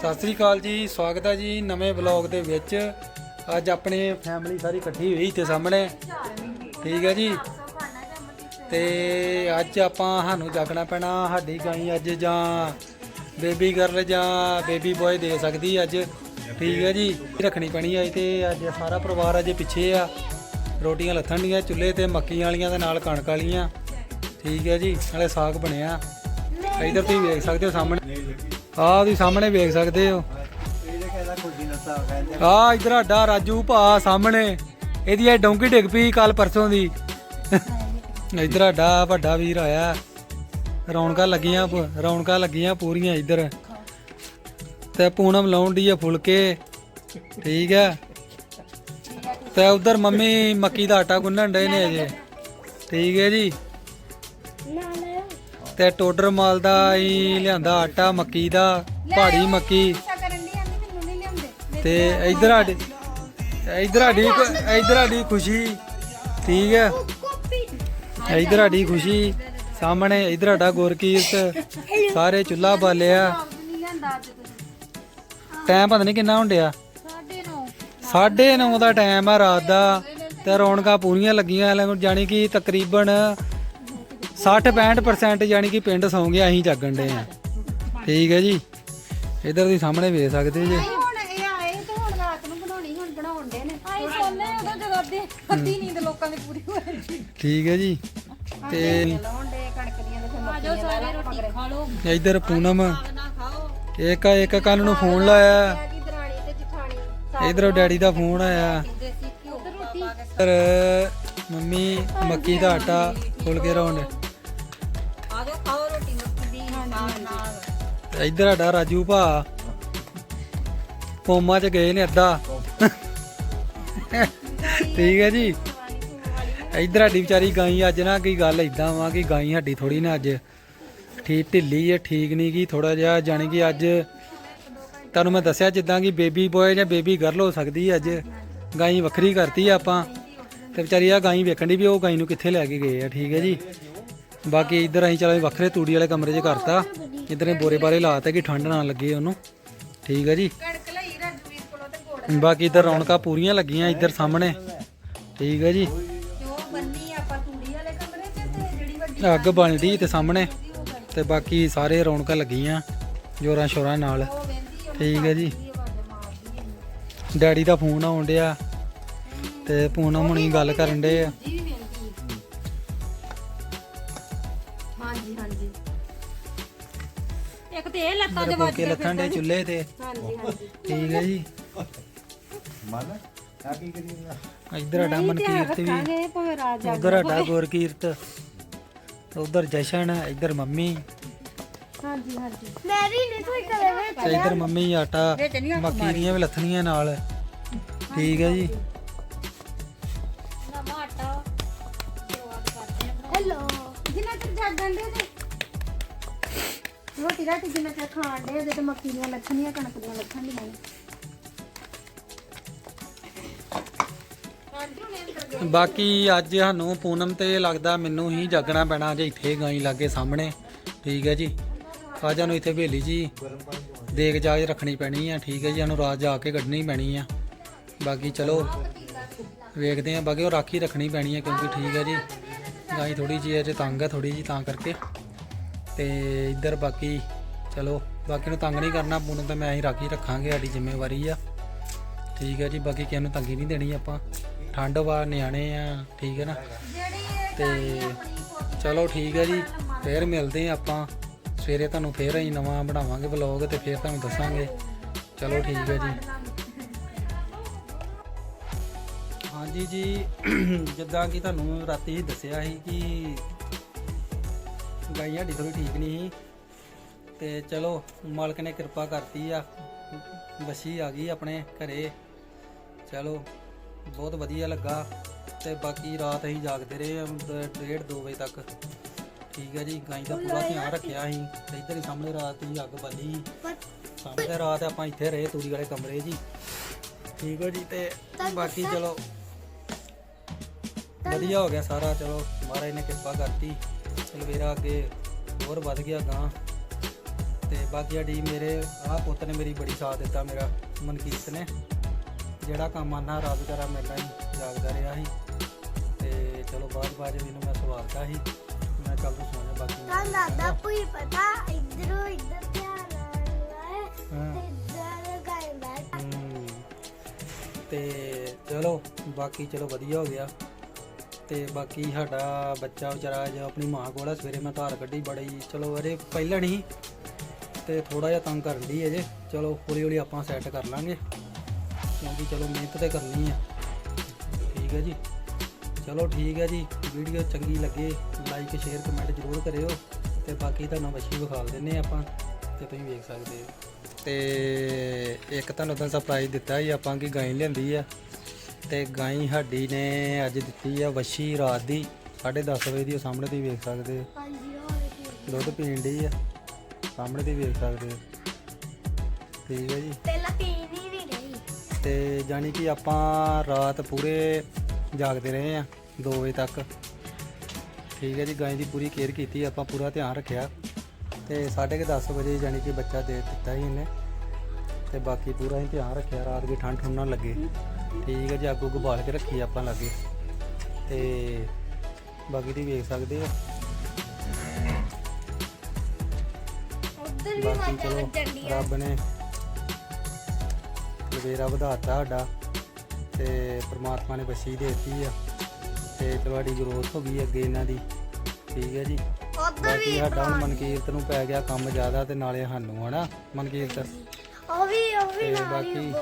ਸਤਿ ਸ੍ਰੀ ਅਕਾਲ ਜੀ, ਸਵਾਗਤ ਹੈ ਜੀ ਨਵੇਂ ਵਲੌਗ ਦੇ ਵਿੱਚ। ਅੱਜ ਆਪਣੇ ਫੈਮਿਲੀ ਸਾਰੀ ਇਕੱਠੀ ਹੋਈ ਤੇ ਸਾਹਮਣੇ। ਠੀਕ ਹੈ ਜੀ। ਤੇ ਅੱਜ ਆਪਾਂ ਸਾਨੂੰ ਜਾਗਣਾ ਪੈਣਾ ਸਾਡੀ ਗਾਈ ਅੱਜ ਜਾਂ ਬੇਬੀ ਗਰਲ ਜਾਂ ਬੇਬੀ ਬॉय ਦੇ ਸਕਦੀ ਅੱਜ। ਠੀਕ ਹੈ ਜੀ। ਰੱਖਣੀ ਪੈਣੀ ਹੈ ਤੇ ਅੱਜ ਸਾਰਾ ਪਰਿਵਾਰ ਅਜੇ ਪਿੱਛੇ ਆ। ਰੋਟੀਆਂ ਲੱਥਣ ਦੀਆਂ, ਚੁੱਲ੍ਹੇ ਤੇ ਮੱਕੀਆਂ ਵਾਲੀਆਂ ਦੇ ਨਾਲ ਕਣਕ ਵਾਲੀਆਂ। ਠੀਕ ਹੈ ਜੀ। ਨਾਲੇ ਸਾਗ ਬਣਿਆ। ਇਧਰ ਤੁਸੀਂ ਵੇਖ ਸਕਦੇ ਹੋ ਸਾਹਮਣੇ। ਆਹ ਤੁਸੀਂ ਸਾਹਮਣੇ ਵੇਖ ਸਕਦੇ ਹੋ। ਆ ਇਧਰ ਸਾਡਾ ਰਾਜੂ ਭਾ ਸਾਹਮਣੇ। ਇਹਦੀ ਇਹ ਡੌਂਕੀ ਡਿੱਗ ਪਈ ਕੱਲ ਪਰਸੋਂ ਦੀ। ਇਧਰ ਸਾਡਾ ਵੱਡਾ ਵੀਰ ਆਇਆ। ਰੌਣਕਾਂ ਲੱਗੀਆਂ ਰੌਣਕਾਂ ਲੱਗੀਆਂ ਪੂਰੀਆਂ ਇਧਰ। ਤੇ ਪੂਨਮ ਲਾਉਣ ਦੀ ਆ ਫੁਲਕੇ। ਠੀਕ ਹੈ ਤੇ ਉਧਰ ਮੰਮੀ ਮੱਕੀ ਦਾ ਆਟਾ ਗੁੰਨਣ ਡਏ ਨੇ ਅਜੇ। ਠੀਕ ਹੈ ਜੀ। ਤੇ ਟੋਡਰ ਮਾਲ ਦਾ ਹੀ ਲਿਆਂਦਾ ਆਟਾ ਮੱਕੀ ਦਾ ਪਹਾੜੀ ਮੱਕੀ। ਤੇ ਇਧਰ ਸਾਡੀ ਇਧਰ ਸਾਡੀ ਇਧਰ ਸਾਡੀ ਖੁਸ਼ੀ ਠੀਕ ਹੈ। ਇਧਰ ਸਾਡੀ ਖੁਸ਼ੀ ਸਾਹਮਣੇ ਇਧਰ ਸਾਡਾ ਗੁਰਕੀਰਤ ਸਾਰੇ ਚੁੱਲਾ ਬਾਲਿਆ। ਟਾਈਮ ਪਤਾ ਨਹੀਂ ਕਿੰਨਾ ਹੁੰਦਿਆ। 9:30 ਦਾ ਟਾਈਮ ਆ ਰਾਤ ਦਾ ਤੇ ਰੌਣਕਾਂ ਪੂਰੀਆਂ ਲੱਗੀਆਂ ਜਾਣੀ ਕਿ ਤਕਰੀਬਨ 60-65% ਜਾਣੀ ਕਿ ਪਿੰਡ ਸੌਂ ਗਿਆ ਅਸੀਂ ਜਾਗਣ ਦੇ ਆ ਠੀਕ ਹੈ ਜੀ। ਇਧਰ ਤੁਸੀਂ ਸਾਹਮਣੇ ਵੇਖ ਸਕਦੇ ਜੀ। ਹੁਣ ਇਹ ਆਏ ਤੇ ਹੁਣ ਰਾਤ ਨੂੰ ਬਣਾਉਣੀ ਹੁਣ ਬਣਾਉਣ ਦੇ ਨੇ। ਆਈ ਸੋਨੇ ਉਦੋਂ ਜਦੋਂ ਅੱਧੀ ਅੱਧੀ ਨੀਂਦ ਲੋਕਾਂ ਦੀ ਪੂਰੀ ਹੋ ਜਾਂਦੀ ਠੀਕ ਹੈ ਜੀ। ਤੇ ਲਾਉਣ ਦੇ ਕਣਕ ਦੀਆਂ ਤੇ ਫਿਰ ਮੱਕੀਆਂ ਸਾਰੇ ਰੋਟੀ ਖਾ ਲਓ। ਇਧਰ ਪੂਨਮ। ਇੱਕ ਇੱਕ ਕੰਨ ਨੂੰ ਫੋਨ ਲਾਇਆ। ਦਰਾਣੀ ਤੇ ਜਠਾਣੀ। ਇਧਰੋਂ ਡੈਡੀ ਦਾ ਫੋਨ ਆਇਆ। ਦੇਸੀ ਘਿਓ ਇਧਰ ਮੰਮੀ ਮੱਕੀ ਦਾ ਆਟਾ ਖੋਲ ਕੇ ਇਧਰ ਸਾਡਾ ਰਾਜੂ ਭਾ। ਪੋਮਾ ਚ ਗਏ ਨੇ ਅੱਧਾ। ਠੀਕ ਹੈ ਜੀ। ਇੱਧਰ ਸਾਡੀ ਵਿਚਾਰੀ ਗਾਈ ਅੱਜ ਨਾ ਕੀ ਗੱਲ ਇਦਾਂ ਵਾ ਕਿ ਗਾਈ ਸਾਡੀ ਥੋੜੀ ਨਾ ਅੱਜ ਠੀਕ ਢਿੱਲੀ ਹੈ, ਠੀਕ ਨਹੀਂ ਕੀ ਥੋੜਾ ਜਿਹਾ ਜਾਣੀ ਕਿ ਅੱਜ ਤੁਹਾਨੂੰ ਮੈਂ ਦੱਸਿਆ ਜਿੱਦਾਂ ਕਿ ਬੇਬੀ ਬੋਏ ਜਾਂ ਬੇਬੀ ਗਰਲ ਹੋ ਸਕਦੀ ਹੈ ਅੱਜ। ਗਾਈ ਵੱਖਰੀ ਕਰਤੀ ਆ ਆਪਾਂ ਤੇ ਵਿਚਾਰੀ ਆ ਗਾਈ ਵੇਖਣ ਦੀ ਵੀ ਉਹ ਗਾਈ ਨੂੰ ਕਿੱਥੇ ਲੈ ਕੇ ਗਏ ਆ, ਠੀਕ ਹੈ ਜੀ। ਬਾਕੀ ਇੱਧਰ ਅਸੀਂ ਚਲੋ ਵੱਖਰੇ ਤੂੜੀ ਵਾਲੇ ਕਮਰੇ 'ਚ ਕਰਤਾ। ਇੱਧਰ ਨੇ ਬੋਰੇ ਬਾਰੇ ਲਾਤੇ ਕਿ ਠੰਡ ਨਾ ਲੱਗੇ ਉਹਨੂੰ। ਠੀਕ ਹੈ ਜੀ। ਬਾਕੀ ਇੱਧਰ ਰੌਣਕਾਂ ਪੂਰੀਆਂ ਲੱਗੀਆਂ ਇੱਧਰ ਸਾਹਮਣੇ। ਠੀਕ ਹੈ ਜੀ। ਅੱਗ ਬਣਦੀ ਤੇ ਸਾਹਮਣੇ ਤੇ ਬਾਕੀ ਸਾਰੇ ਰੌਣਕਾਂ ਲੱਗੀਆਂ ਜੋਰਾਂ ਸ਼ੋਰਾਂ ਨਾਲ। ਠੀਕ ਹੈ ਜੀ। ਡੈਡੀ ਦਾ ਫੋਨ ਆਉਣ ਡਿਆ ਤੇ ਪੂਨਮ ਹੁਣੀ ਗੱਲ ਕਰਨ ਡੇ ਆ। ਤੇ ਲੱਤਾਂ ਦੇ ਫੋਕੇ ਲੱਥਣ ਡੇ ਚੁੱਲ੍ਹੇ ਤੇ। ਹਾਂਜੀ ਹਾਂਜੀ। ਠੀਕ ਹੈ ਜੀ। ਇੱਧਰ ਸਾਡਾ ਮਨਕੀਰਤ ਵੀ। ਭਾਵੇਂ ਰਾਤ ਜਾ ਉਧਰ ਸਾਡਾ ਗੁਰਕੀਰਤ। ਉਧਰ ਜਸ਼ਨ ਇੱਧਰ ਮੰਮੀ। ਹਾਂਜੀ ਹਾਂਜੀ। ਮੈਰੀ ਨਹੀਂ ਕੋਈ ਕਰੇ ਵੇ ਤੇ ਇੱਧਰ ਮੰਮੀ ਆਟਾ ਮੱਕੀ ਦੀਆਂ ਵੀ ਲੱਥਣੀਆਂ ਨਾਲ। ਠੀਕ ਹੈ ਜੀ। ਨਵਾਂ ਆਟਾ ਸ਼ੁਰੂਆਤ ਕਰਦੇ ਹਾਂ। ਹੈਲੋ ਜਿੰਨਾ ਚਿਰ ਜਾਗਣ ਦੇ ਤੇ ਰੋਟੀ ਰਾਟੀ ਜਿੰਨਾ ਚਿਰ ਖਾਣ ਦੇ ਤੇ ਮੱਕੀ ਦੀਆਂ ਲੱਥਣੀਆਂ ਕਣਕ ਦੀਆਂ ਲੱਥਣ ਦੀਆਂ ਬਾਕੀ ਅੱਜ ਸਾਨੂੰ ਪੂਨਮ ਤੇ ਲੱਗਦਾ ਮੈਨੂੰ ਹੀ ਜਾਗਣਾ ਪੈਣਾ, ਜੇ ਇੱਥੇ ਗਾਈ ਲਾਗੇ ਸਾਹਮਣੇ। ਠੀਕ ਹੈ ਜੀ। ਅੱਜ ਸਾਨੂੰ ਇੱਥੇ ਹਵੇਲੀ ਜੀ। ਦੇਖ ਜਾ ਕੇ ਰੱਖਣੀ ਪੈਣੀ ਆ, ਠੀਕ ਹੈ ਜੀ। ਸਾਨੂੰ ਰਾਤ ਜਾ ਕੇ ਕੱਢਣੀ ਪੈਣੀ ਆ। ਬਾਕੀ ਚਲੋ, ਵੇਖਦੇ ਆ। ਬਾਕੀ ਉਹ ਰਾਖੀ ਰੱਖਣੀ ਪੈਣੀ ਆ, ਕਿਉਂਕਿ ਠੀਕ ਹੈ ਜੀ। ਗਾਈ ਥੋੜੀ ਜਿਹੀ ਅਜੇ ਤੰਗ ਹੈ ਥੋੜੀ ਜੀ ਤਾਂ ਕਰਕੇ। ਤੇ ਇੱਧਰ ਬਾਕੀ ਚਲੋ ਬਾਕੀ ਨੂੰ ਤੰਗ ਨਹੀਂ ਕਰਨਾ ਪੂਨਮ ਤੇ ਮੈਂ ਹੀ ਰਾਖੀ ਰੱਖਾਂਗੇ ਸਾਡੀ ਜ਼ਿੰਮੇਵਾਰੀ ਆ। ਠੀਕ ਹੈ ਜੀ ਬਾਕੀ ਕਿਸੇ ਨੂੰ ਤੰਗੀ ਨਹੀਂ ਦੇਣੀ ਆਪਾਂ। ਠੰਡ ਵਾ ਨਿਆਣੇ ਆ ਠੀਕ ਹੈ ਨਾ? ਤੇ ਚਲੋ ਠੀਕ ਹੈ ਜੀ ਫੇਰ ਮਿਲਦੇ ਆ ਆਪਾਂ। ਸਵੇਰੇ ਤੁਹਾਨੂੰ ਫੇਰ ਅਸੀਂ ਨਵਾਂ ਬਣਾਵਾਂਗੇ ਵਲੌਗ ਤੇ ਫੇਰ ਤੁਹਾਨੂੰ ਦੱਸਾਂਗੇ। ਚਲੋ ਠੀਕ ਹੈ ਜੀ। ਹਾਂਜੀ ਜੀ ਜਿੱਦਾਂ ਕਿ ਤੁਹਾਨੂੰ ਰਾਤੀ ਹੀ ਦੱਸਿਆ ਸੀ ਕਿ ਗਾਈ ਸਾਡੀ ਥੋੜੀ ਠੀਕ ਨਹੀਂ ਸੀ। ਤੇ ਚਲੋ ਮਾਲਕ ਨੇ ਕਿਰਪਾ ਕਰਤੀ ਆ। ਵਸੀ ਆ ਗਈ ਆਪਣੇ ਘਰੇ। ਚਲੋ ਬਹੁਤ ਵਧੀਆ ਲੱਗਾ। ਤੇ ਬਾਕੀ ਰਾਤ ਅਸੀਂ ਜਾਗਦੇ ਰਹੇ ਆ, ਡੇਢ 2 ਵਜੇ ਤੱਕ। ਠੀਕ ਹੈ ਜੀ ਗਾਈ ਦਾ ਪੂਰਾ ਧਿਆਨ ਰੱਖਿਆ ਅਸੀਂ। ਤੇ ਇੱਧਰ ਹੀ ਸਾਹਮਣੇ ਰਾਤ ਹੀ ਅੱਗ ਬਾਲੀ। ਸਾਹਮਣੇ ਰਾਤ ਆਪਾਂ ਇੱਥੇ ਰਹੇ ਤੂੜੀ ਵਾਲੇ ਕਮਰੇ ਜੀ। ਠੀਕ ਹੈ ਜੀ ਤੇ ਬਾਕੀ ਚਲੋ ਵਧੀਆ ਹੋ ਗਿਆ ਸਾਰਾ। ਚਲੋ ਮਹਾਰਾਜ ਨੇ ਕਿਰਪਾ ਕਰਤੀ। ਸਲਵੇਰਾ ਅੱਗੇ ਹੋਰ ਵੱਧ ਗਿਆ ਗਾਂ ਤੇ ਬਾਕੀ ਸਾਡੀ ਮੇਰੇ ਆਹ ਪੁੱਤ ਨੇ ਮੇਰੀ ਬੜੀ ਸਾਥ ਦਿੱਤਾ ਮੇਰਾ ਮਨਕੀਰਤ ਨੇ। ਜਿਹੜਾ ਕੰਮ ਆਨਾ ਰਾਤ ਕਰਾ ਮੈਨਾਂ ਹੀ ਜਾਗਦਾ ਰਿਹਾ ਸੀ। ਤੇ ਚਲੋ ਬਾਅਦ ਬਾਅਦ ਮੈਨੂੰ ਮੈਂ ਸਵਾਲਤਾ ਸੀ। ਮੈਂ ਚੱਲ ਤੂੰ ਸੌਂ ਜਾ ਬਾਕੀ ਤਾਂ ਦਾਦਾ ਕੋਈ ਪਤਾ ਇਧਰੋਂ ਇਧਰ ਧਿਆਨ ਆਇਆ ਹਾਂ। ਤੇ ਇਧਰ ਤੇ ਚਲੋ ਬਾਕੀ ਚਲੋ ਵਧੀਆ ਹੋ ਗਿਆ। ਤੇ ਬਾਕੀ ਸਾਡਾ ਬੱਚਾ ਵਿਚਾਰਾ ਜੋ ਆਪਣੀ ਮਾਂ ਕੋਲ ਆ, ਸਵੇਰੇ ਮੈਂ ਧਾਰ ਕੱਢੀ ਬੜੀ। ਚਲੋ ਅਰੇ ਪਹਿਲਾਂ ਨਹੀਂ ਤੇ ਥੋੜਾ ਜਿਹਾ ਤੰਗ ਕਰਨ ਦੀ ਅਜੇ। ਚਲੋ ਹੌਲੀ ਹੌਲੀ ਆਪਾਂ ਸੈੱਟ ਕਰ ਲਾਂਗੇ। ਕਿਉਂਕਿ ਚਲੋ ਮਿਹਨਤ ਤੇ ਕਰਨੀ ਆ। ਠੀਕ ਹੈ ਜੀ। ਚਲੋ ਠੀਕ ਹੈ ਜੀ। ਵੀਡੀਓ ਚੰਗੀ ਲੱਗੇ ਲਾਈਕ ਸ਼ੇਅਰ ਕਮੈਂਟ ਜ਼ਰੂਰ ਕਰਿਓ। ਤੇ ਬਾਕੀ ਤੁਹਾਨੂੰ ਮੱਛੀ ਵਿਖਾ ਦਿੰਨੇ ਆ ਆਪਾਂ, ਤੇ ਤੁਸੀਂ ਵੇਖ ਸਕਦੇ ਹੋ। ਤੇ ਇੱਕ ਤੁਹਾਨੂੰ ਤਾਂ ਸਰਪ੍ਰਾਈਜ਼ ਦਿੱਤਾ ਸੀ ਆਪਾਂ ਕਿ ਗਾਂ ਲਿਆਂਦੀ ਆ। ਤੇ ਗਾਂ ਸਾਡੀ ਨੇ ਅੱਜ ਦਿੱਤੀ ਆ ਵੱਛੀ ਰਾਤ ਦੀ 10:30 ਵਜੇ ਦੀ ਉਹ ਸਾਹਮਣੇ ਤੁਸੀਂ ਵੇਖ ਸਕਦੇ ਹੋ। ਹਾਂਜੀ ਹੋਰ ਦੁੱਧ ਪੀਣ ਦੀ ਆ ਸਾਹਮਣੇ ਤੁਸੀਂ ਵੇਖ ਸਕਦੇ ਹੋ। ਠੀਕ ਹੈ ਜੀ। ਪਹਿਲਾਂ ਪੀਣ ਹੀ ਨਹੀਂ ਰਹੀ ਤੇ ਜਾਨੀ ਕਿ ਆਪਾਂ ਰਾਤ ਪੂਰੇ ਜਾਗਦੇ ਰਹੇ ਆ 2 ਵਜੇ ਤੱਕ। ਠੀਕ ਹੈ ਜੀ ਗਾਂ ਦੀ ਪੂਰੀ ਕੇਅਰ ਕੀਤੀ ਆਪਾਂ ਪੂਰਾ ਧਿਆਨ ਰੱਖਿਆ। ਤੇ 10:30 ਵਜੇ ਜਾਨੀ ਕਿ ਬੱਚਾ ਦੇ ਦਿੱਤਾ ਸੀ ਇਹਨੇ। ਤੇ ਬਾਕੀ ਪੂਰਾ ਹੀ ਧਿਆਨ ਰੱਖਿਆ ਰਾਤ ਦੀ ਠੰਡ ਠੁੰਡ ਨਾ ਲੱਗੇ। ਠੀਕ ਹੈ ਜੀ ਅੱਗ ਉੱਗ ਬਾਲ ਕੇ ਰੱਖੀ ਆਪਾਂ ਲਾਗੇ। ਤੇ ਬਾਕੀ ਤੁਸੀਂ ਵੇਖ ਸਕਦੇ ਹੋ। ਉਧਰ ਵੀ ਬਾਕੀ ਮਾਜਾ ਚਲੋ ਦੀ ਰੱਬ ਨੇ ਲਵੇਰਾ ਵਧਾਤਾ ਸਾਡਾ ਤੇ ਪ੍ਰਮਾਤਮਾ ਨੇ ਬਖਸ਼ੀ ਦੇਤੀ ਆ। ਤੇ ਤੁਹਾਡੀ ਗਰੋਥ ਹੋ ਗਈ ਅੱਗੇ ਇਹਨਾਂ ਦੀ। ਠੀਕ ਹੈ ਜੀ। ਉਧਰ ਬਾਕੀ ਵੀ ਸਾਡਾ ਹੁਣ ਮਨਕੀਰਤ ਨੂੰ ਪੈ ਗਿਆ ਕੰਮ ਜ਼ਿਆਦਾ ਤੇ ਨਾਲੇ ਸਾਨੂੰ ਹਨਾ ਮਨਕੀਰਤ। ਉਹ ਵੀ ਉਹ ਵੀ ਤੇ ਨਾਲ ਹੀ ਬਾਕੀ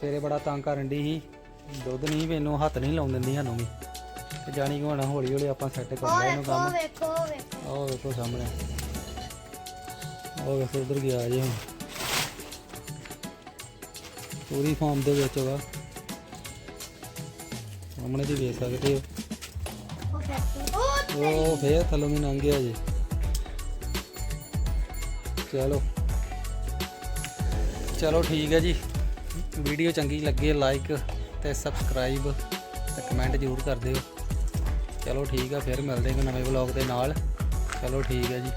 ਸਵੇਰੇ ਬੜਾ ਤੰਗ ਕਰਨ ਦੀ ਸੀ। ਦੁੱਧ ਨਹੀਂ, ਮੈਨੂੰ ਹੱਥ ਨਹੀਂ ਲਾਉਣ ਦਿੰਦੀ ਸਾਨੂੰ ਵੀ। ਤੇ ਜਾਣੀ ਕਿ ਹੁਣ ਹੌਲੀ ਹੌਲੀ ਆਪਾਂ ਸੈੱਟ ਕਰ ਲਿਆ ਇਹਨੂੰ ਕੰਮ। ਵੇਖੋ ਵੇਖੋ ਉਹ ਵੇਖੋ ਸਾਹਮਣੇ। ਉਹ ਵੇਖੋ ਉਧਰ ਗਿਆ ਜੇ ਹੁਣ। ਪੂਰੀ ਫਾਰਮ ਦੇ ਵਿੱਚ ਵਾ। ਸਾਹਮਣੇ ਦੀ ਵੇਖ ਸਕਦੇ ਹੋ। ਉਹ ਉਹ ਫੇਰ ਥੱਲੋਂ ਵੀ ਲੰਘ ਗਿਆ ਜੀ। ਚਲੋ। ਚਲੋ ਠੀਕ ਹੈ ਜੀ। ਵੀਡੀਓ ਚੰਗੀ ਲੱਗੇ ਲਾਈਕ ਤੇ ਸਬਸਕ੍ਰਾਈਬ ਤੇ ਕਮੈਂਟ ਜ਼ਰੂਰ ਕਰ ਦਿਓ। ਚਲੋ ਠੀਕ ਆ, ਫਿਰ ਮਿਲਦੇ ਹਾਂ ਨਵੇਂ ਵਲੌਗ ਦੇ ਨਾਲ। ਚਲੋ ਠੀਕ ਹੈ ਜੀ।